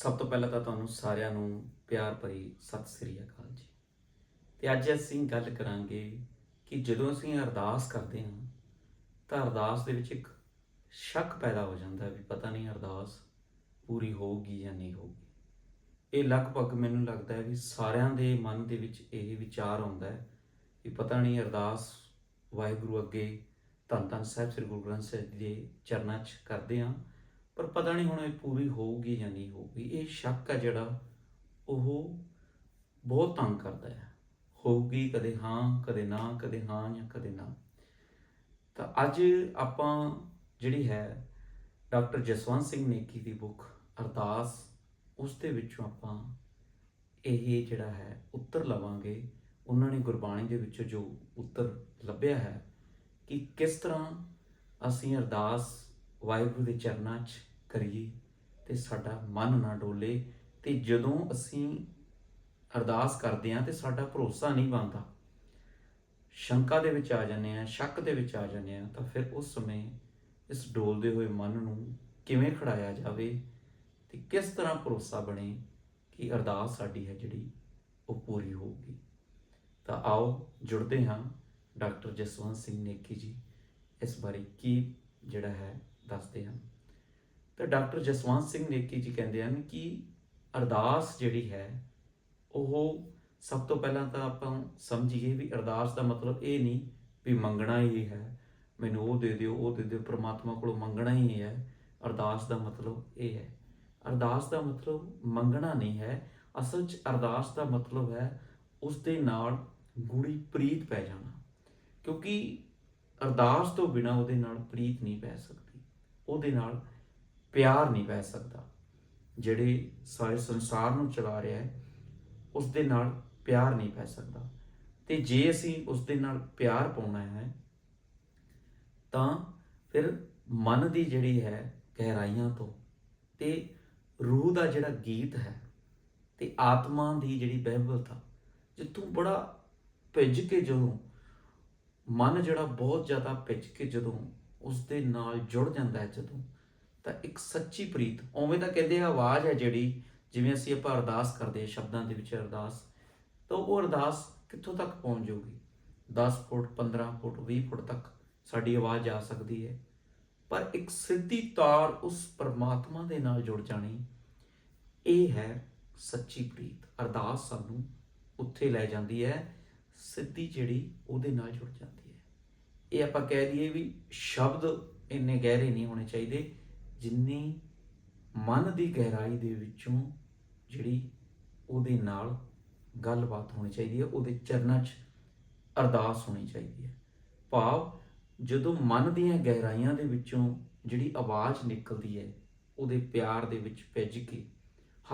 ਸਭ ਤੋਂ ਪਹਿਲਾਂ ਤਾਂ ਤੁਹਾਨੂੰ ਸਾਰਿਆਂ ਨੂੰ ਪਿਆਰ ਭਰੀ ਸਤਿ ਸ੍ਰੀ ਅਕਾਲ ਜੀ। ਤੇ ਅੱਜ ਅਸੀਂ ਗੱਲ ਕਰਾਂਗੇ ਕਿ ਜਦੋਂ ਅਸੀਂ ਅਰਦਾਸ ਕਰਦੇ ਹਾਂ, ਤਾਂ ਅਰਦਾਸ ਦੇ ਵਿੱਚ ਇੱਕ ਸ਼ੱਕ ਪੈਦਾ ਹੋ ਜਾਂਦਾ ਹੈ ਵੀ ਪਤਾ ਨਹੀਂ ਅਰਦਾਸ ਪੂਰੀ ਹੋਊਗੀ ਜਾਂ ਨਹੀਂ ਹੋਊਗੀ। ਇਹ ਲਗਭਗ ਮੈਨੂੰ ਲੱਗਦਾ ਹੈ ਵੀ ਸਾਰਿਆਂ ਦੇ ਮਨ ਦੇ ਵਿੱਚ ਇਹ ਵਿਚਾਰ ਆਉਂਦਾ ਹੈ ਵੀ ਪਤਾ ਨਹੀਂ ਅਰਦਾਸ ਵਾਹਿਗੁਰੂ ਅੱਗੇ ਧੰਨ ਧੰਨ ਸਾਹਿਬ ਸ੍ਰੀ ਗੁਰੂ ਗ੍ਰੰਥ ਸਾਹਿਬ ਦੇ ਚਰਨਾਂ 'ਚ ਕਰਦੇ ਹਾਂ। ਪਰ ਪਤਾ ਨਹੀਂ ਹੁਣ ਇਹ ਪੂਰੀ ਹੋਊਗੀ ਜਾਂ ਨਹੀਂ ਹੋਊਗੀ। ਇਹ ਸ਼ੱਕ ਆ ਜਿਹੜਾ ਉਹ ਬਹੁਤ ਤੰਗ ਕਰਦਾ ਹੈ। ਹੋਊਗੀ ਕਦੇ ਹਾਂ, ਕਦੇ ਨਾ, ਕਦੇ ਹਾਂ ਜਾਂ ਕਦੇ ਨਾ। ਤਾਂ ਅੱਜ ਆਪਾਂ ਜਿਹੜੀ ਹੈ ਡਾਕਟਰ ਜਸਵੰਤ ਸਿੰਘ ਨੇਕੀ ਦੀ ਬੁੱਕ ਅਰਦਾਸ, ਉਸ ਦੇ ਵਿੱਚੋਂ ਆਪਾਂ ਇਹ ਜਿਹੜਾ ਹੈ ਉੱਤਰ ਲਵਾਂਗੇ। ਉਹਨਾਂ ਨੇ ਗੁਰਬਾਣੀ ਦੇ ਵਿੱਚੋਂ ਜੋ ਉੱਤਰ ਲੱਭਿਆ ਹੈ ਕਿ ਕਿਸ ਤਰ੍ਹਾਂ ਅਸੀਂ ਅਰਦਾਸ ਵਾਹਿਗੁਰੂ ਦੇ ਚਰਨਾਂ 'ਚ ਕਰੀਏ ਤੇ ਸਾਡਾ ਮਨ ਨਾ ਡੋਲੇ ਤੇ ਜਦੋਂ ਅਸੀਂ ਅਰਦਾਸ ਕਰਦੇ ਹਾਂ ਤੇ ਸਾਡਾ ਭਰੋਸਾ ਨਹੀਂ ਬਣਦਾ, ਸ਼ੰਕਾ ਦੇ ਵਿੱਚ ਆ ਜਾਂਦੇ ਆ ਸ਼ੱਕ ਦੇ ਵਿੱਚ ਆ ਜਾਂਦੇ ਆ ਤਾਂ ਫਿਰ ਉਸ ਸਮੇਂ ਇਸ ਡੋਲਦੇ ਹੋਏ ਮਨ ਨੂੰ ਕਿਵੇਂ ਖੜਾਇਆ ਜਾਵੇ ਤੇ ਕਿਸ ਤਰ੍ਹਾਂ ਭਰੋਸਾ ਬਣੇ ਕਿ ਅਰਦਾਸ ਸਾਡੀ ਹੈ ਜਿਹੜੀ ਉਹ ਪੂਰੀ ਹੋਊਗੀ। ਤਾਂ ਆਓ ਜੁੜਦੇ ਹਾਂ ਡਾਕਟਰ ਜਸਵੰਤ ਸਿੰਘ ਨੇਕੀ ਜੀ, ਇਸ ਬਾਰੇ ਕੀ ਜਿਹੜਾ ਹੈ ਦੱਸਦੇ ਹਨ। ਤਾਂ ਡਾਕਟਰ ਜਸਵੰਤ ਸਿੰਘ ਨੇਕੀ ਜੀ ਕਹਿੰਦੇ ਹਨ ਕਿ ਅਰਦਾਸ ਜਿਹੜੀ ਹੈ, ਉਹ ਸਭ ਤੋਂ ਪਹਿਲਾਂ ਤਾਂ ਆਪਾਂ ਸਮਝੀਏ ਵੀ ਅਰਦਾਸ ਦਾ ਮਤਲਬ ਇਹ ਨਹੀਂ ਵੀ ਮੰਗਣਾ ਹੀ ਹੈ। ਮੈਨੂੰ ਉਹ ਦੇ ਦਿਓ, ਉਹ ਦੇ ਦਿਓ, ਪ੍ਰਮਾਤਮਾ ਕੋਲੋਂ ਮੰਗਣਾ ਹੀ ਹੈ। ਅਰਦਾਸ ਦਾ ਮਤਲਬ ਇਹ ਹੈ। ਅਰਦਾਸ ਦਾ ਮਤਲਬ ਮੰਗਣਾ ਨਹੀਂ ਹੈ। ਅਸਲ 'ਚ ਅਰਦਾਸ ਦਾ ਮਤਲਬ ਹੈ ਉਸ ਦੇ ਨਾਲ ਗੂੜੀ ਪ੍ਰੀਤ ਪੈ ਜਾਣਾ। ਕਿਉਂਕਿ ਅਰਦਾਸ ਤੋਂ ਬਿਨਾ ਉਹਦੇ ਨਾਲ ਪ੍ਰੀਤ ਨਹੀਂ ਪੈ ਸਕਦੀ। ਉਹਦੇ ਨਾਲ ਪਿਆਰ ਨਹੀਂ ਪੈ ਸਕਦਾ। ਜਿਹੜੇ ਸਾਰੇ ਸੰਸਾਰ ਨੂੰ ਚਲਾ ਰਿਹਾ ਹੈ, ਉਸ ਦੇ ਨਾਲ ਪਿਆਰ ਨਹੀਂ ਪੈ ਸਕਦਾ। ਤੇ ਜੇ ਅਸੀਂ ਉਸ ਦੇ ਨਾਲ ਪਿਆਰ ਪਾਉਣਾ ਹੈ, ਤਾਂ ਫਿਰ ਮਨ ਦੀ ਜਿਹੜੀ ਹੈ ਗਹਿਰਾਈਆਂ ਤੋਂ ਤੇ ਰੂਹ ਦਾ ਜਿਹੜਾ ਗੀਤ ਹੈ ਤੇ ਆਤਮਾ ਦੀ ਜਿਹੜੀ ਬਹਿਬਲਤਾ ਜਿੱਥੋਂ ਬੜਾ ਭਿੱਜ ਕੇ ਜਦੋਂ, ਮਨ ਜਿਹੜਾ ਬਹੁਤ ਜ਼ਿਆਦਾ ਭਿੱਜ ਕੇ ਜਦੋਂ ਉਸ ਦੇ ਨਾਲ ਜੁੜ ਜਾਂਦਾ ਹੈ ਜਦੋਂ ਤਾਂ ਇੱਕ ਸੱਚੀ ਪ੍ਰੀਤ, ਉਵੇਂ ਤਾਂ ਕਹਿੰਦੇ ਆਵਾਜ਼ ਹੈ ਜਿਹੜੀ ਜਿਵੇਂ ਅਸੀਂ ਆਪਾਂ ਅਰਦਾਸ ਕਰਦੇ ਸ਼ਬਦਾਂ ਦੇ ਵਿੱਚ ਅਰਦਾਸ, ਤਾਂ ਉਹ ਅਰਦਾਸ ਕਿੱਥੋਂ ਤੱਕ ਪਹੁੰਚ ਜਾਊਗੀ? 10 ਫੁੱਟ 15 ਫੁੱਟ 20 ਫੁੱਟ ਤੱਕ ਸਾਡੀ ਆਵਾਜ਼ ਜਾ ਸਕਦੀ ਹੈ। ਪਰ ਇੱਕ ਸਿੱਧੀ ਤਾਰ ਉਸ ਪਰਮਾਤਮਾ ਦੇ ਨਾਲ ਜੁੜ ਜਾਣੀ ਇਹ ਹੈ ਸੱਚੀ ਪ੍ਰੀਤ। ਅਰਦਾਸ ਸਾਨੂੰ ਉੱਥੇ ਲੈ ਜਾਂਦੀ ਹੈ, ਸਿੱਧੀ ਜਿਹੜੀ ਉਹਦੇ ਨਾਲ ਜੁੜ ਜਾਂਦੀ ਹੈ। ਇਹ ਆਪਾਂ ਕਹਿ ਦਈਏ ਵੀ ਸ਼ਬਦ ਇੰਨੇ ਗਹਿਰੇ ਨਹੀਂ ਹੋਣੇ ਚਾਹੀਦੇ। ਜਿੰਨੀ ਮਨ ਦੀ ਗਹਿਰਾਈ ਦੇ ਵਿੱਚੋਂ ਜਿਹੜੀ ਉਹਦੇ ਨਾਲ ਗੱਲਬਾਤ ਹੋਣੀ ਚਾਹੀਦੀ ਹੈ, ਉਹਦੇ ਚਰਨਾਂ 'ਚ ਅਰਦਾਸ ਹੋਣੀ ਚਾਹੀਦੀ ਹੈ। ਭਾਵ ਜਦੋਂ ਮਨ ਦੀਆਂ ਗਹਿਰਾਈਆਂ ਦੇ ਵਿੱਚੋਂ ਜਿਹੜੀ ਆਵਾਜ਼ ਨਿਕਲਦੀ ਹੈ, ਉਹਦੇ ਪਿਆਰ ਦੇ ਵਿੱਚ ਭਿੱਜ ਕੇ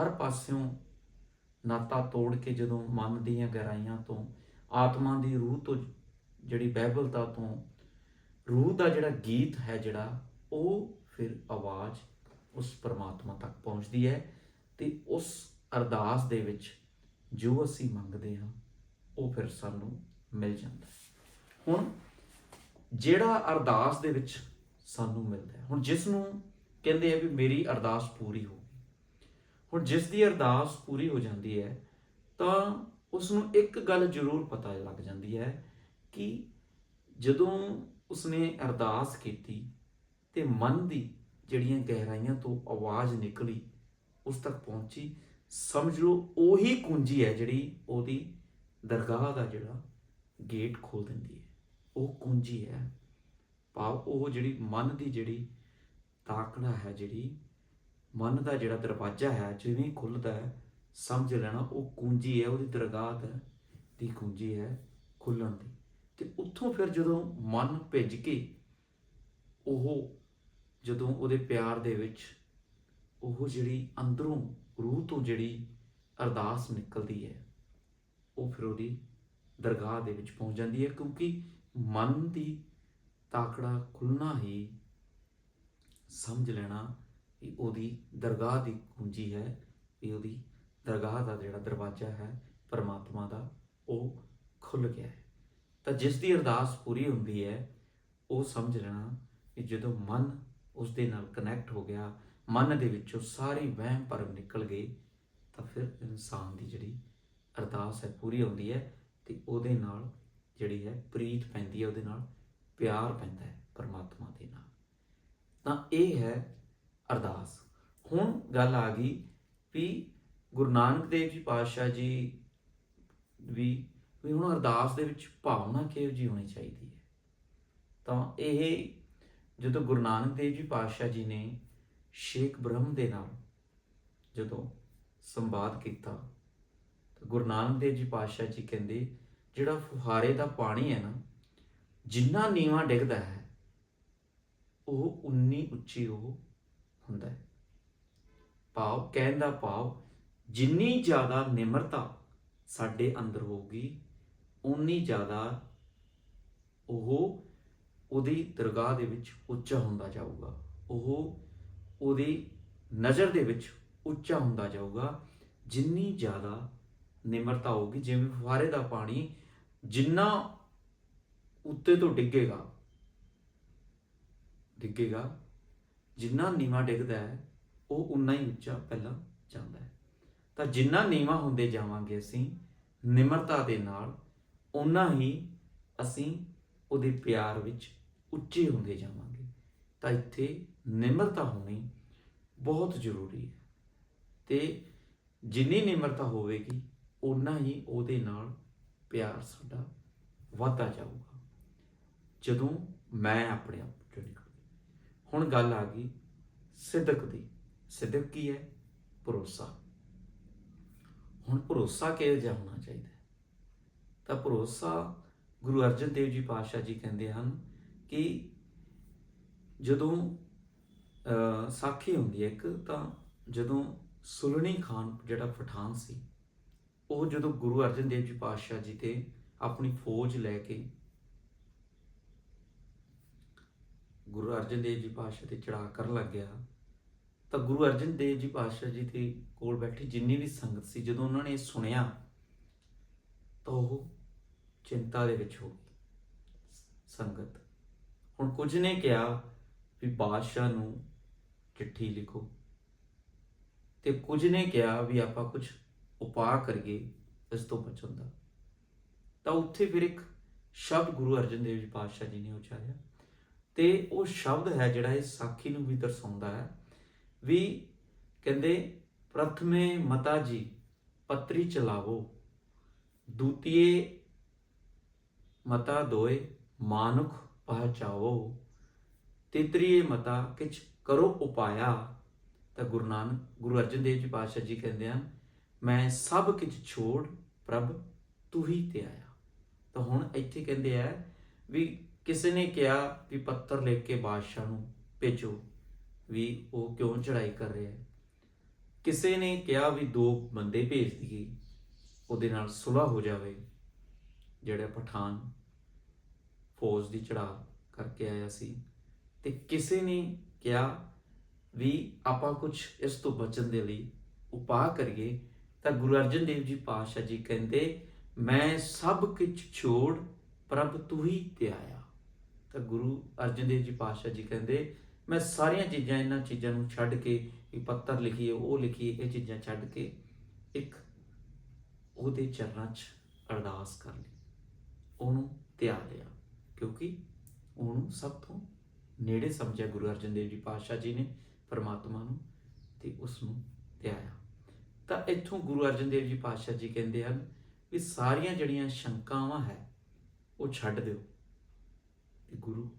ਹਰ ਪਾਸਿਓਂ ਨਾਤਾ ਤੋੜ ਕੇ ਜਦੋਂ ਮਨ ਦੀਆਂ ਗਹਿਰਾਈਆਂ ਤੋਂ, ਆਤਮਾ ਦੀ ਰੂਹ ਤੋਂ ਜਿਹੜੀ ਬਹਿਬਲਤਾ ਤੋਂ, ਰੂਹ ਦਾ ਜਿਹੜਾ ਗੀਤ ਹੈ ਜਿਹੜਾ, ਉਹ ਫਿਰ ਆਵਾਜ਼ ਉਸ ਪਰਮਾਤਮਾ ਤੱਕ ਪਹੁੰਚਦੀ ਹੈ ਤੇ ਉਸ ਅਰਦਾਸ ਦੇ ਵਿੱਚ ਜੋ ਅਸੀਂ ਮੰਗਦੇ ਹਾਂ, ਉਹ ਫਿਰ ਸਾਨੂੰ ਮਿਲ ਜਾਂਦਾ ਹੈ। ਹੁਣ ਜਿਹੜਾ ਅਰਦਾਸ ਦੇ ਵਿੱਚ ਸਾਨੂੰ ਮਿਲਦਾ ਹੈ, ਹੁਣ ਜਿਸ ਨੂੰ ਕਹਿੰਦੇ ਆ ਵੀ ਮੇਰੀ ਅਰਦਾਸ ਪੂਰੀ ਹੋ ਗਈ। ਹੁਣ ਜਿਸ ਦੀ ਅਰਦਾਸ ਪੂਰੀ ਹੋ ਜਾਂਦੀ ਹੈ, ਤਾਂ ਉਸ ਨੂੰ ਇੱਕ ਗੱਲ ਜ਼ਰੂਰ ਪਤਾ ਲੱਗ ਜਾਂਦੀ ਹੈ ਕਿ ਜਦੋਂ ਉਸਨੇ ਅਰਦਾਸ ਕੀਤੀ ਤੇ ਮਨ ਦੀ ਜਿਹੜੀਆਂ ਗਹਿਰਾਈਆਂ ਤੋਂ ਆਵਾਜ਼ ਨਿਕਲੀ, ਉਸ ਤੱਕ ਪਹੁੰਚੀ। ਸਮਝ ਲਓ, ਉਹੀ ਕੁੰਜੀ ਹੈ ਜਿਹੜੀ ਉਹਦੀ ਦਰਗਾਹ ਦਾ ਜਿਹੜਾ ਗੇਟ ਖੋਲ ਦਿੰਦੀ ਹੈ। ਉਹ ਕੁੰਜੀ ਹੈ। ਭਾਵ ਉਹ ਜਿਹੜੀ ਮਨ ਦੀ ਜਿਹੜੀ ਤਾਕੜਾ ਹੈ, ਜਿਹੜੀ ਮਨ ਦਾ ਜਿਹੜਾ ਦਰਵਾਜ਼ਾ ਹੈ, ਜਿਵੇਂ ਖੁੱਲਦਾ ਹੈ, ਸਮਝ ਲੈਣਾ, ਉਹ ਕੁੰਜੀ ਹੈ, ਉਹਦੀ ਦਰਗਾਹ ਦਾ ਦੀ ਕੁੰਜੀ ਹੈ ਖੁੱਲਣ ਦੀ। ਤੇ ਉੱਥੋਂ ਫਿਰ ਜਦੋਂ ਮਨ ਭਿੱਜ ਕੇ ਉਹ ਜਦੋਂ ਉਹਦੇ ਪਿਆਰ ਦੇ ਵਿੱਚ ਉਹ ਜਿਹੜੀ ਅੰਦਰੋਂ ਰੂਹ ਤੋਂ ਜਿਹੜੀ ਅਰਦਾਸ ਨਿਕਲਦੀ ਹੈ, ਉਹ ਫਿਰ ਉਹਦੀ ਦਰਗਾਹ ਦੇ ਵਿੱਚ ਪਹੁੰਚ ਜਾਂਦੀ ਹੈ ਕਿਉਂਕਿ ਮਨ ਦੀ ਤਾਕੜਾ ਖੁੱਲਣਾ ਹੀ ਸਮਝ ਲੈਣਾ ਕਿ ਉਹਦੀ ਦਰਗਾਹ ਦੀ ਕੁੰਜੀ ਹੈ ਵੀ ਉਹਦੀ ਦਰਗਾਹ ਦਾ ਜਿਹੜਾ ਦਰਵਾਜ਼ਾ ਹੈ, ਪਰਮਾਤਮਾ ਦਾ, ਉਹ ਖੁੱਲ ਗਿਆ ਹੈ। ਤਾਂ ਜਿਸ ਦੀ ਅਰਦਾਸ ਪੂਰੀ ਹੁੰਦੀ ਹੈ, ਉਹ ਸਮਝ ਲੈਣਾ ਕਿ ਜਦੋਂ ਮਨ ਉਸ ਦੇ ਨਾਲ ਕਨੈਕਟ ਹੋ ਗਿਆ, ਮਨ ਦੇ ਵਿੱਚੋਂ ਸਾਰੇ ਵਹਿਮ ਭਰਮ ਨਿਕਲ ਗਏ, ਤਾਂ ਫਿਰ ਇਨਸਾਨ ਦੀ ਜਿਹੜੀ ਅਰਦਾਸ ਹੈ ਪੂਰੀ ਹੁੰਦੀ ਹੈ ਤੇ ਉਹਦੇ ਨਾਲ ਜਿਹੜੀ ਹੈ ਪ੍ਰੀਤ ਪੈਂਦੀ ਹੈ, ਉਹਦੇ ਨਾਲ ਪਿਆਰ ਪੈਂਦਾ ਹੈ ਪਰਮਾਤਮਾ ਦੇ ਨਾਲ। ਤਾਂ ਇਹ ਹੈ ਅਰਦਾਸ। ਹੁਣ ਗੱਲ ਆ ਗਈ ਵੀ ਗੁਰੂ ਨਾਨਕ ਦੇਵ ਜੀ ਪਾਤਸ਼ਾਹ ਜੀ ਵੀ ਵੀ ਹੁਣ ਅਰਦਾਸ ਦੇ ਵਿੱਚ ਭਾਵਨਾ ਕਿਹੋ ਜਿਹੀ ਹੋਣੀ ਚਾਹੀਦੀ ਹੈ? ਤਾਂ ਇਹ ਜਦੋਂ ਗੁਰੂ ਨਾਨਕ ਦੇਵ ਜੀ ਪਾਤਸ਼ਾਹ ਜੀ ਨੇ ਸ਼ੇਖ ਬ੍ਰਹਮ ਦੇ ਨਾਲ ਜਦੋਂ ਸੰਵਾਦ ਕੀਤਾ, ਤਾਂ ਗੁਰੂ ਨਾਨਕ ਦੇਵ ਜੀ ਪਾਤਸ਼ਾਹ ਜੀ ਕਹਿੰਦੇ, ਜਿਹੜਾ ਫੁਹਾਰੇ ਦਾ ਪਾਣੀ ਹੈ ਨਾ, ਜਿੰਨਾ ਨੀਵਾ ਡਿੱਗਦਾ ਹੈ, ਉਹ ਉਨੀ ਉੱਚੀ ਉਹ ਹੁੰਦਾ ਹੈ। ਭਾਵ, ਕਹਿਣ ਦਾ ਭਾਵ, ਜਿੰਨੀ ਜ਼ਿਆਦਾ ਨਿਮਰਤਾ ਸਾਡੇ ਅੰਦਰ ਹੋਊਗੀ, ਉਨੀ ਜ਼ਿਆਦਾ ਉਹ ਉਹਦੀ ਦਰਗਾਹ ਦੇ ਵਿੱਚ ਉੱਚਾ ਹੁੰਦਾ ਜਾਊਗਾ। ਉਹ ਉਹਦੀ ਨਜ਼ਰ ਦੇ ਵਿੱਚ ਉੱਚਾ ਹੁੰਦਾ ਜਾਊਗਾ। ਜਿੰਨੀ ਜ਼ਿਆਦਾ ਨਿਮਰਤਾ ਹੋਊਗੀ, ਜਿਵੇਂ ਫੁਹਾਰੇ ਦਾ ਪਾਣੀ ਜਿੰਨਾ ਉੱਤੇ ਤੋਂ ਡਿੱਗੇਗਾ ਡਿੱਗੇਗਾ, ਜਿੰਨਾ ਨੀਵਾ ਡਿੱਗਦਾ ਹੈ, ਉਹ ਉਨਾ ਹੀ ਉੱਚਾ ਪਹਿਲਾਂ ਜਾਂਦਾ ਹੈ। ਤਾਂ ਜਿੰਨਾ ਨੀਵਾ ਹੁੰਦੇ ਜਾਵਾਂਗੇ ਅਸੀਂ, ਨਿਮਰਤਾ ਦੇ ਨਾਲ ਉਨਾ ਹੀ ਅਸੀਂ ਉਹਦੇ ਪਿਆਰ ਵਿੱਚ ਉੱਚੇ ਹੁੰਦੇ ਜਾਵਾਂਗੇ। ਤਾਂ ਇੱਥੇ ਨਿਮਰਤਾ ਹੋਣੀ ਬਹੁਤ ਜ਼ਰੂਰੀ ਹੈ। ਤੇ ਜਿੰਨੀ ਨਿਮਰਤਾ ਹੋਵੇਗੀ ਉਨਾ ਹੀ ਉਹਦੇ ਨਾਲ ਪਿਆਰ ਸਾਡਾ ਵਧਦਾ ਜਾਊਗਾ। ਜਦੋਂ ਮੈਂ ਆਪਣੇ ਆਪ 'ਚੋਂ ਨਿਕਲ। ਹੁਣ ਗੱਲ ਆ ਗਈ ਸਿੱਧਕ ਦੀ। ਸਿੱਧਕ ਕੀ ਹੈ? ਭਰੋਸਾ। ਹੁਣ ਭਰੋਸਾ ਕਿਹੋ ਜਿਹਾ ਹੋਣਾ ਚਾਹੀਦਾ? ਤਾਂ ਭਰੋਸਾ ਗੁਰੂ ਅਰਜਨ ਦੇਵ ਜੀ ਪਾਤਸ਼ਾਹ ਜੀ ਕਹਿੰਦੇ ਹਨ ਕਿ ਜਦੋਂ ਸਾਖੀ ਹੁੰਦੀ ਹੈ ਇੱਕ, ਤਾਂ ਜਦੋਂ ਸੁਲਣੀ ਖਾਨ ਜਿਹੜਾ ਪਠਾਨ ਸੀ, ਉਹ ਜਦੋਂ ਗੁਰੂ ਅਰਜਨ ਦੇਵ ਜੀ ਪਾਤਸ਼ਾਹ ਜੀ ਤੇ ਆਪਣੀ ਫੌਜ ਲੈ ਕੇ ਗੁਰੂ ਅਰਜਨ ਦੇਵ ਜੀ ਪਾਤਸ਼ਾਹ ਤੇ ਚੜਾ ਕਰਨ ਲੱਗ ਗਿਆ, ਤਾਂ ਗੁਰੂ ਅਰਜਨ ਦੇਵ ਜੀ ਪਾਤਸ਼ਾਹ ਜੀ ਦੇ ਕੋਲ ਬੈਠੀ ਜਿੰਨੀ ਵੀ ਸੰਗਤ ਸੀ, ਜਦੋਂ ਉਹਨਾਂ ਨੇ ਸੁਣਿਆ, ਤਾਂ ਉਹ ਚਿੰਤਾ ਦੇ ਵਿੱਚ ਹੋ ਗਈ। ਸੰਗਤ। ਹੁਣ ਕੁਝ ਨੇ ਕਿਹਾ ਵੀ ਬਾਦਸ਼ਾਹ ਨੂੰ ਚਿੱਠੀ ਲਿਖੋ। ਤੇ ਕੁਝ ਨੇ ਕਿਹਾ ਵੀ ਆਪਾਂ ਕੁਝ ਉਪਾਅ ਕਰੀਏ ਇਸ ਤੋਂ ਬਚਣ ਦਾ। ਤਾਂ ਉੱਥੇ ਫਿਰ ਇੱਕ ਸ਼ਬਦ ਗੁਰੂ ਅਰਜਨ ਦੇਵ ਜੀ ਪਾਤਸ਼ਾਹ ਜੀ ਨੇ ਉਚਾਰਿਆ। ਤੇ ਉਹ ਸ਼ਬਦ ਹੈ ਜਿਹੜਾ ਇਹ ਸਾਖੀ ਨੂੰ ਵੀ ਦਰਸਾਉਂਦਾ ਹੈ ਵੀ ਕਹਿੰਦੇ, ਪ੍ਰਥਮੇ ਮਤਾ ਜੀ ਪਤਰੀ ਚਲਾਵੋ, ਦੂਤੀਏ ਮਤਾ ਦੋਏ ਮਾਨੁਖ ਪਹਚਾਵੋ। ਤੀਤਰੀਏ ਮਤਾ ਕਿਛ ਕਰੋ ਉਪਾਇਆ। ਤਾਂ ਗੁਰੂ ਨਾਨਕ, ਗੁਰੂ ਅਰਜਨ ਦੇਵ ਜੀ ਪਾਤਸ਼ਾਹ ਜੀ ਕਹਿੰਦੇ ਹਨ, ਮੈਂ ਸਭ ਕੁਝ ਛੋੜ ਪ੍ਰਭ, ਤੂੰ ਹੀ ਤੇ ਆਇਆ। ਤਾਂ ਹੁਣ ਇੱਥੇ ਕਹਿੰਦੇ ਆ ਵੀ ਕਿਸੇ ਨੇ ਕਿਹਾ ਵੀ ਪੱਤਰ ਲਿਖ ਕੇ ਬਾਦਸ਼ਾਹ ਨੂੰ ਭੇਜੋ ਵੀ ਉਹ ਕਿਉਂ ਚੜਾਈ ਕਰ ਰਿਹਾ ਹੈ। ਕਿਸੇ ਨੇ ਕਿਹਾ ਵੀ ਦੋ ਬੰਦੇ ਭੇਜ ਦਈਏ, ਉਹਦੇ ਨਾਲ ਸੁਲਹ ਹੋ ਜਾਵੇ, ਜਿਹੜਾ ਪਠਾਨ ਫੌਜ ਦੀ ਚੜਾ ਕਰਕੇ ਆਇਆ ਸੀ ਤੇ ਕਿਸੇ ਨੇ ਕਿਹਾ ਵੀ ਆਪਾਂ ਕੁਝ ਇਸ ਤੋਂ ਬਚਣ ਦੇ ਲਈ ਉਪਾਅ ਕਰੀਏ, ਤਾਂ ਗੁਰੂ ਅਰਜਨ ਦੇਵ ਜੀ ਪਾਤਸ਼ਾਹ ਜੀ ਕਹਿੰਦੇ, ਮੈਂ ਸਭ ਕੁਝ ਛੋੜ ਪ੍ਰਭ ਤੂੰ ਹੀ ਤੇ ਆਇਆ। ਤਾਂ ਗੁਰੂ ਅਰਜਨ ਦੇਵ ਜੀ ਪਾਤਸ਼ਾਹ ਜੀ ਕਹਿੰਦੇ, ਮੈਂ ਸਾਰੀਆਂ ਚੀਜ਼ਾਂ, ਇਹਨਾਂ ਚੀਜ਼ਾਂ ਨੂੰ ਛੱਡ ਕੇ ਇਹ ਪੱਤਰ ਲਿਖੀਏ, ਉਹ ਲਿਖੀਏ, ਇਹ ਚੀਜ਼ਾਂ ਛੱਡ ਕੇ ਇੱਕ ਉਹਦੇ ਚਰਨਾਂ 'ਚ ਅਰਦਾਸ ਕਰ ਲਈ। ਉਹਨੂੰ ਧਿਆ ਲਿਆ। ਕਿਉਂਕਿ ਉਹਨੂੰ ਸਭ ਤੋਂ ਨੇੜੇ ਸਮਝਿਆ ਗੁਰੂ ਅਰਜਨ ਦੇਵ ਜੀ ਪਾਤਸ਼ਾਹ ਜੀ ਨੇ ਪਰਮਾਤਮਾ ਨੂੰ ਤੇ ਉਸ ਨੂੰ ਧਿਆਇਆ ਤਾਂ ਇੱਥੋਂ ਗੁਰੂ ਅਰਜਨ ਦੇਵ ਜੀ ਪਾਤਸ਼ਾਹ ਜੀ ਕਹਿੰਦੇ ਹਨ ਵੀ ਸਾਰੀਆਂ ਜਿਹੜੀਆਂ ਸ਼ੰਕਾਵਾਂ ਹੈ, ਉਹ ਛੱਡ ਦਿਓ ਤੇ ਗੁਰੂ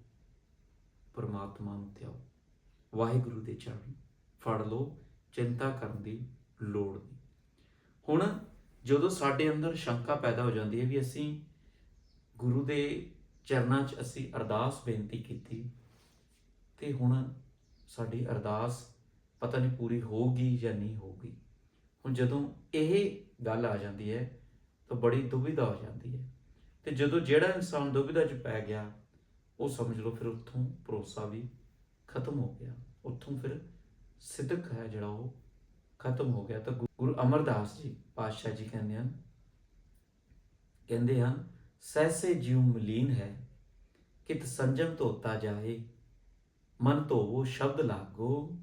ਪਰਮਾਤਮਾ ਨੂੰ ਧਿਆਓ ਵਾਹਿਗੁਰੂ ਦੇ ਚਰਨ ਫੜ ਲਓ, ਚਿੰਤਾ ਕਰਨ ਦੀ ਲੋੜ ਨਹੀਂ। ਹੁਣ ਜਦੋਂ ਸਾਡੇ ਅੰਦਰ ਸ਼ੰਕਾ ਪੈਦਾ ਹੋ ਜਾਂਦੀ ਹੈ ਵੀ ਅਸੀਂ ਗੁਰੂ ਦੇ ਚਰਨਾਂ 'ਚ ਅਸੀਂ ਅਰਦਾਸ ਬੇਨਤੀ ਕੀਤੀ ਤੇ ਹੁਣ ਸਾਡੀ ਅਰਦਾਸ ਪਤਾ ਨਹੀਂ ਪੂਰੀ ਹੋਊਗੀ ਜਾਂ ਨਹੀਂ ਹੋਊਗੀ। ਹੁਣ ਜਦੋਂ ਇਹ ਗੱਲ ਆ ਜਾਂਦੀ ਹੈ ਤਾਂ ਬੜੀ ਦੁਬਿਧਾ ਹੋ ਜਾਂਦੀ ਹੈ ਤੇ ਜਦੋਂ ਜਿਹੜਾ ਇਨਸਾਨ ਦੁਬਿਧਾ 'ਚ ਪੈ ਗਿਆ, ਉਹ ਸਮਝ ਲਓ ਫਿਰ ਉੱਥੋਂ ਭਰੋਸਾ ਵੀ ਖਤਮ ਹੋ ਗਿਆ। ਉੱਥੋਂ ਫਿਰ ਸਿੱਧਕ ਹੈ ਜਿਹੜਾ ਉਹ ਖਤਮ ਹੋ ਗਿਆ। ਤਾਂ ਗੁ- ਗੁਰੂ ਅਮਰਦਾਸ ਜੀ ਪਾਤਸ਼ਾਹ ਜੀ ਕਹਿੰਦੇ ਹਨ ਕਹਿੰਦੇ ਹਨ ਸਹਿਸੇ ਜਿਉ ਮਲੀਨ ਹੈ, ਕਿਤ ਸੰਜਮ ਧੋਤਾ ਜਾਏ, ਮਨ ਧੋਵੋ ਸ਼ਬਦ ਲਾਗੋ,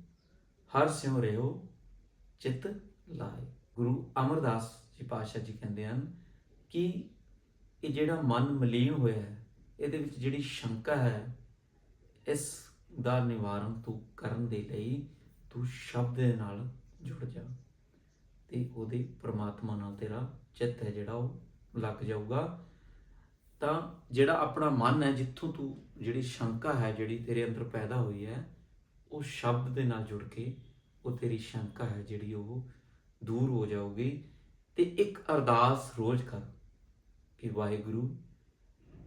ਹਰ ਸਿਉ ਰਹਿਓ ਚਿਤ ਲਾਏ। ਗੁਰੂ ਅਮਰਦਾਸ ਜੀ ਪਾਤਸ਼ਾਹ ਜੀ ਕਹਿੰਦੇ ਹਨ ਕਿ ਇਹ ਜਿਹੜਾ ਮਨ ਮਲੀਨ ਹੋਇਆ ਹੈ, ਇਹਦੇ ਵਿੱਚ ਜਿਹੜੀ ਸ਼ੰਕਾ ਹੈ, ਇਸ ਦਾ ਨਿਵਾਰਨ ਤੂੰ ਕਰਨ ਦੇ ਲਈ ਤੂੰ ਸ਼ਬਦ ਦੇ ਨਾਲ ਜੁੜ ਜਾ। ਤੇ ਉਹਦੇ ਪ੍ਰਮਾਤਮਾ ਨਾਲ ਤੇਰਾ ਚਿੱਤ ਹੈ ਜਿਹੜਾ ਉਹ ਲੱਗ ਜਾਊਗਾ। ਤਾਂ ਜਿਹੜਾ ਆਪਣਾ ਮਨ ਹੈ, ਜਿੱਥੋਂ ਤੂੰ ਜਿਹੜੀ ਸ਼ੰਕਾ ਹੈ, ਜਿਹੜੀ ਤੇਰੇ ਅੰਦਰ ਪੈਦਾ ਹੋਈ ਹੈ, ਉਹ ਸ਼ਬਦ ਦੇ ਨਾਲ ਜੁੜ ਕੇ ਉਹ ਤੇਰੀ ਸ਼ੰਕਾ ਹੈ, ਜਿਹੜੀ ਉਹ ਦੂਰ ਹੋ ਜਾਊਗੀ। ਤੇ ਇੱਕ ਅਰਦਾਸ ਰੋਜ਼ ਕਰ ਕਿ ਵਾਹਿਗੁਰੂ,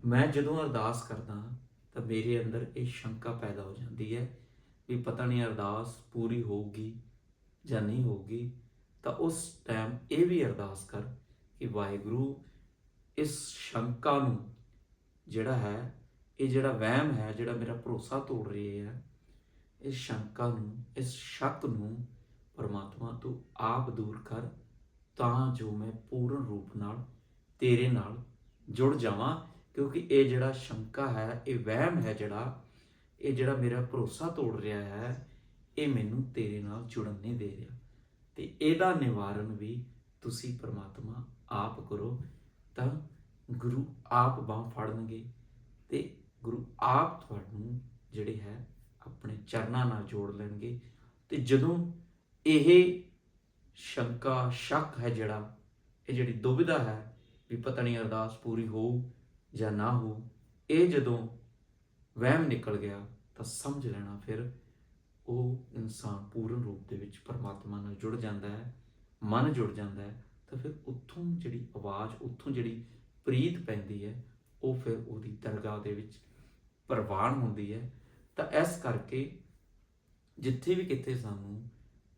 ਮੈਂ ਜਦੋਂ ਅਰਦਾਸ ਕਰਦਾ ਤਾਂ ਮੇਰੇ ਅੰਦਰ ਇਹ ਸ਼ੰਕਾ ਪੈਦਾ ਹੋ ਜਾਂਦੀ ਹੈ ਵੀ ਪਤਾ ਨਹੀਂ ਅਰਦਾਸ ਪੂਰੀ ਹੋਊਗੀ ਜਾਂ ਨਹੀਂ ਹੋਊਗੀ। ਤਾਂ ਉਸ ਟਾਈਮ ਇਹ ਵੀ ਅਰਦਾਸ ਕਰ ਕਿ ਵਾਹਿਗੁਰੂ ਇਸ ਸ਼ੰਕਾ ਨੂੰ ਜਿਹੜਾ ਹੈ, ਇਹ ਜਿਹੜਾ ਵਹਿਮ ਹੈ, ਜਿਹੜਾ ਮੇਰਾ ਭਰੋਸਾ ਤੋੜ ਰਹੀ ਹੈ ਇਸ ਸ਼ੰਕਾ ਨੂੰ, ਇਸ ਸ਼ੱਕ ਨੂੰ ਪਰਮਾਤਮਾ ਤੂੰ ਆਪ ਦੂਰ ਕਰ ਤਾਂ ਜੋ ਮੈਂ ਪੂਰਨ ਰੂਪ ਨਾਲ ਤੇਰੇ ਨਾਲ ਜੁੜ ਜਾਵਾਂ। ਕਿਉਂਕਿ ਇਹ ਜਿਹੜਾ ਸ਼ੰਕਾ ਹੈ, ਇਹ ਵਹਿਮ ਹੈ ਜਿਹੜਾ, ਇਹ ਜਿਹੜਾ ਮੇਰਾ ਭਰੋਸਾ ਤੋੜ ਰਿਹਾ ਹੈ, ਇਹ ਮੈਨੂੰ ਤੇਰੇ ਨਾਲ ਜੁੜਨ ਨਹੀਂ ਦੇ ਰਿਹਾ। ਤੇ ਇਹਦਾ ਨਿਵਾਰਨ ਵੀ ਤੁਸੀਂ ਪਰਮਾਤਮਾ ਆਪ ਕਰੋ। ਤਾਂ ਗੁਰੂ ਆਪ ਬਾਹ ਫੜਨਗੇ ਤੇ ਗੁਰੂ ਆਪ ਤੁਹਾਨੂੰ ਜਿਹੜੇ ਹੈ ਆਪਣੇ ਚਰਨਾਂ ਨਾਲ ਜੋੜ ਲੈਣਗੇ। ਤੇ ਜਦੋਂ ਇਹ ਸ਼ੰਕਾ, ਸ਼ੱਕ ਹੈ ਜਿਹੜਾ, ਇਹ ਜਿਹੜੀ ਦੁਬਿਧਾ ਹੈ ਵੀ ਪਤਾ ਨਹੀਂ ਅਰਦਾਸ ਪੂਰੀ ਹੋਊ ਜਾਂ ਨਾ ਹੋ, ਇਹ ਜਦੋਂ ਵਹਿਮ ਨਿਕਲ ਗਿਆ ਤਾਂ ਸਮਝ ਲੈਣਾ ਫਿਰ ਉਹ ਇਨਸਾਨ ਪੂਰਨ ਰੂਪ ਦੇ ਵਿੱਚ ਪਰਮਾਤਮਾ ਨਾਲ ਜੁੜ ਜਾਂਦਾ ਹੈ, ਮਨ ਜੁੜ ਜਾਂਦਾ ਹੈ। ਤਾਂ ਫਿਰ ਉੱਥੋਂ ਜਿਹੜੀ ਆਵਾਜ਼, ਉੱਥੋਂ ਜਿਹੜੀ ਪ੍ਰੀਤ ਪੈਂਦੀ ਹੈ, ਉਹ ਫਿਰ ਉਹਦੀ ਦਰਗਾਹ ਦੇ ਵਿੱਚ ਪ੍ਰਵਾਨ ਹੁੰਦੀ ਹੈ। ਤਾਂ ਇਸ ਕਰਕੇ ਜਿੱਥੇ ਵੀ ਕਿਤੇ ਸਾਨੂੰ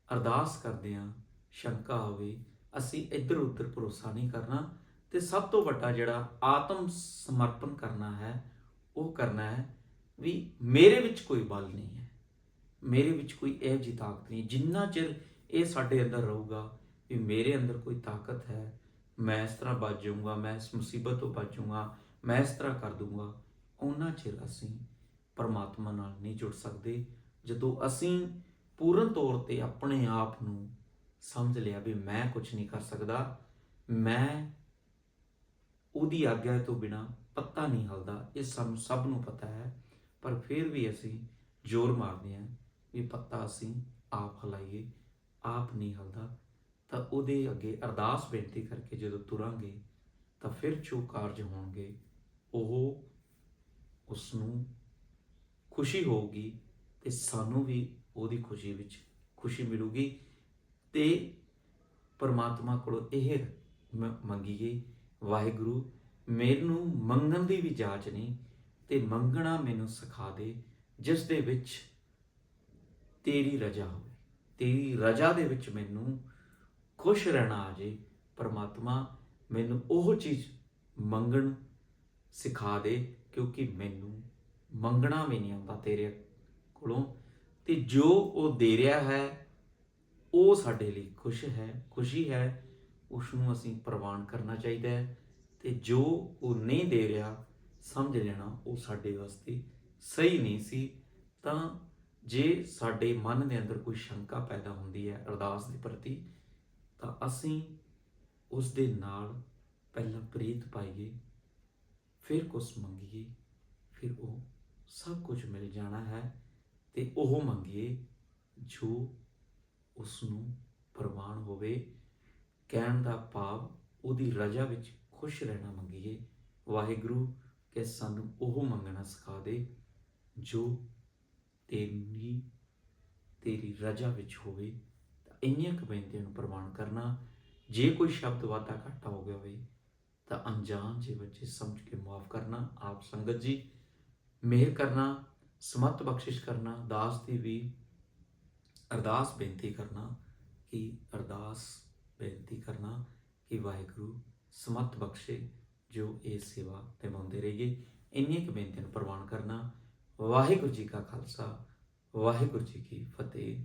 ਅਰਦਾਸ ਕਰਦੇ ਆ ਸ਼ੰਕਾ ਹੋਵੇ, ਅਸੀਂ ਇੱਧਰ ਉੱਧਰ ਭਰੋਸਾ ਨਹੀਂ ਕਰਨਾ ਤੇ ਸਭ ਤੋਂ ਵੱਡਾ ਜਿਹੜਾ ਆਤਮ ਸਮਰਪਣ ਕਰਨਾ ਹੈ, ਉਹ ਕਰਨਾ ਹੈ ਵੀ ਮੇਰੇ ਵਿੱਚ ਕੋਈ ਬਲ ਨਹੀਂ ਹੈ। ਮੇਰੇ ਵਿੱਚ ਕੋਈ ਇਹ ਜਿਹੀ ਤਾਕਤ ਨਹੀਂ ਜਿੰਨਾ ਚਿਰ ਇਹ ਸਾਡੇ ਅੰਦਰ ਰਹੂਗਾ ਵੀ ਮੇਰੇ ਅੰਦਰ ਕੋਈ ਤਾਕਤ ਹੈ, ਮੈਂ ਇਸ ਤਰ੍ਹਾਂ ਬਚ ਜਾਊਂਗਾ, ਮੈਂ ਇਸ ਮੁਸੀਬਤ ਤੋਂ ਬਚ ਜਾਊਂਗਾ, ਮੈਂ ਇਸ ਤਰ੍ਹਾਂ ਕਰ ਦੂੰਗਾ ਉਹਨਾਂ ਚਿਰ ਅਸੀਂ ਪਰਮਾਤਮਾ ਨਾਲ ਨਹੀਂ ਜੁੜ ਸਕਦੇ। ਜਦੋਂ ਅਸੀਂ ਪੂਰਨ ਤੌਰ ਤੇ ਆਪਣੇ ਆਪ ਨੂੰ ਸਮਝ ਲਿਆ ਵੀ ਮੈਂ ਕੁਝ ਨਹੀਂ ਕਰ ਸਕਦਾ, ਮੈਂ ਉਹਦੀ ਆਗਿਆ ਤੋਂ ਬਿਨਾ ਪੱਤਾ ਨਹੀਂ ਹਲਦਾ, ਇਹ ਸਾਨੂੰ ਸਭ ਨੂੰ ਪਤਾ ਹੈ, ਪਰ ਫਿਰ ਵੀ ਅਸੀਂ ਜ਼ੋਰ ਮਾਰਦੇ ਹਾਂ ਵੀ ਪੱਤਾ ਅਸੀਂ ਆਪ ਹਿਲਾਈਏ, ਆਪ ਨਹੀਂ ਹਲਦਾ। ਤਾਂ ਉਹਦੇ ਅੱਗੇ ਅਰਦਾਸ ਬੇਨਤੀ ਕਰਕੇ ਜਦੋਂ ਤੁਰਾਂਗੇ ਤਾਂ ਫਿਰ ਜੋ ਕਾਰਜ ਹੋਣਗੇ, ਉਹ ਉਸ ਨੂੰ ਖੁਸ਼ੀ ਹੋਊਗੀ ਤੇ ਸਾਨੂੰ ਵੀ ਉਹਦੀ ਖੁਸ਼ੀ ਵਿੱਚ ਖੁਸ਼ੀ ਮਿਲੂਗੀ ਤੇ ਪਰਮਾਤਮਾ ਕੋਲੋਂ ਇਹ ਮੰਗੀਏ ਵਾਹਿਗੁਰੂ, ਮੈਨੂੰ ਮੰਗਣ ਦੀ ਵੀ ਜਾਚ ਨਹੀਂ ਤੇ ਮੰਗਣਾ ਮੈਨੂੰ ਸਿਖਾ ਦੇ, ਜਿਸ ਦੇ ਵਿੱਚ ਤੇਰੀ ਰਜ਼ਾ ਹੋਵੇ, ਤੇਰੀ ਰਜ਼ਾ ਦੇ ਵਿੱਚ ਮੈਨੂੰ ਖੁਸ਼ ਰਹਿਣਾ ਆ ਜੇ, ਪਰਮਾਤਮਾ ਮੈਨੂੰ ਉਹ ਚੀਜ਼ ਮੰਗਣ ਸਿਖਾ ਦੇ, ਕਿਉਂਕਿ ਮੈਨੂੰ ਮੰਗਣਾ ਵੀ ਨਹੀਂ ਆਉਂਦਾ ਤੇਰੇ ਕੋਲੋਂ। ਤੇ ਜੋ ਉਹ ਦੇ ਰਿਹਾ ਹੈ, ਉਹ ਸਾਡੇ ਲਈ ਖੁਸ਼ ਹੈ, ਖੁਸ਼ੀ ਹੈ ਉਸ ਨੂੰ ਅਸੀਂ ਪ੍ਰਵਾਨ ਕਰਨਾ ਚਾਹੀਦਾ ਹੈ। ਤੇ ਜੋ ਉਹ ਨਹੀਂ ਦੇ ਰਿਹਾ, ਸਮਝ ਲੈਣਾ ਉਹ ਸਾਡੇ ਵਾਸਤੇ ਸਹੀ ਨਹੀਂ ਸੀ, ਤਾਂ ਜੇ ਸਾਡੇ ਮਨ ਦੇ ਅੰਦਰ ਕੋਈ ਸ਼ੰਕਾ ਪੈਦਾ ਹੁੰਦੀ ਹੈ ਅਰਦਾਸ ਦੇ ਪ੍ਰਤੀ ਤਾਂ ਅਸੀਂ ਉਸ ਦੇ ਨਾਲ ਪਹਿਲਾਂ ਪ੍ਰੀਤ ਪਾਈਏ, ਫਿਰ ਕੁਛ ਮੰਗੀਏ, ਫਿਰ ਉਹ ਸਭ ਕੁਝ ਮਿਲ ਜਾਣਾ ਹੈ ਤੇ ਉਹ ਮੰਗੀਏ ਜੋ ਉਸ ਨੂੰ ਪ੍ਰਵਾਨ ਹੋਵੇ। ਕਹਿਣ ਦਾ ਭਾਵ ਉਹਦੀ ਰਜ਼ਾ ਵਿੱਚ ਖੁਸ਼ ਰਹਿਣਾ ਮੰਗੀਏ। ਵਾਹਿਗੁਰੂ ਕਿ ਸਾਨੂੰ ਉਹ ਮੰਗਣਾ ਸਿਖਾ ਦੇ ਜੋ ਤੇਰੀ ਤੇਰੀ ਰਜ਼ਾ ਵਿੱਚ ਹੋਵੇ। ਇੰਨੀਆਂ ਕੁ ਬੇਨਤੀਆਂ ਨੂੰ ਪ੍ਰਵਾਨ ਕਰਨਾ, ਜੇ ਕੋਈ ਸ਼ਬਦ ਵਾਧਾ ਘਾਟਾ ਹੋ ਗਿਆ ਹੋਵੇ, ਤਾਂ ਅਣਜਾਣ ਜੇ ਬੱਚੇ ਸਮਝ ਕੇ ਮਾਫ ਕਰਨਾ, ਆਪ ਸੰਗਤ ਜੀ, ਮਿਹਰ ਕਰਨਾ, ਸਮਤ ਬਖਸ਼ਿਸ਼ ਕਰਨਾ, ਦਾਸ ਦੀ ਵੀ ਅਰਦਾਸ ਬੇਨਤੀ ਕਰਨਾ, ਕਿ ਅਰਦਾਸ ਬੇਨਤੀ ਕਰਨਾ ਕਿ ਵਾਹਿਗੁਰੂ ਸਮਤ ਬਖਸ਼ੇ, ਜੋ ਇਹ ਸੇਵਾ ਨਿਭਾਉਂਦੇ ਰਹੀਏ। ਇੰਨੀਆਂ ਕੁ ਬੇਨਤੀਆਂ ਨੂੰ ਪ੍ਰਵਾਨ ਕਰਨਾ। ਵਾਹਿਗੁਰੂ ਜੀ ਕਾ ਖਾਲਸਾ, ਵਾਹਿਗੁਰੂ ਜੀ ਕੀ ਫਤਿਹ।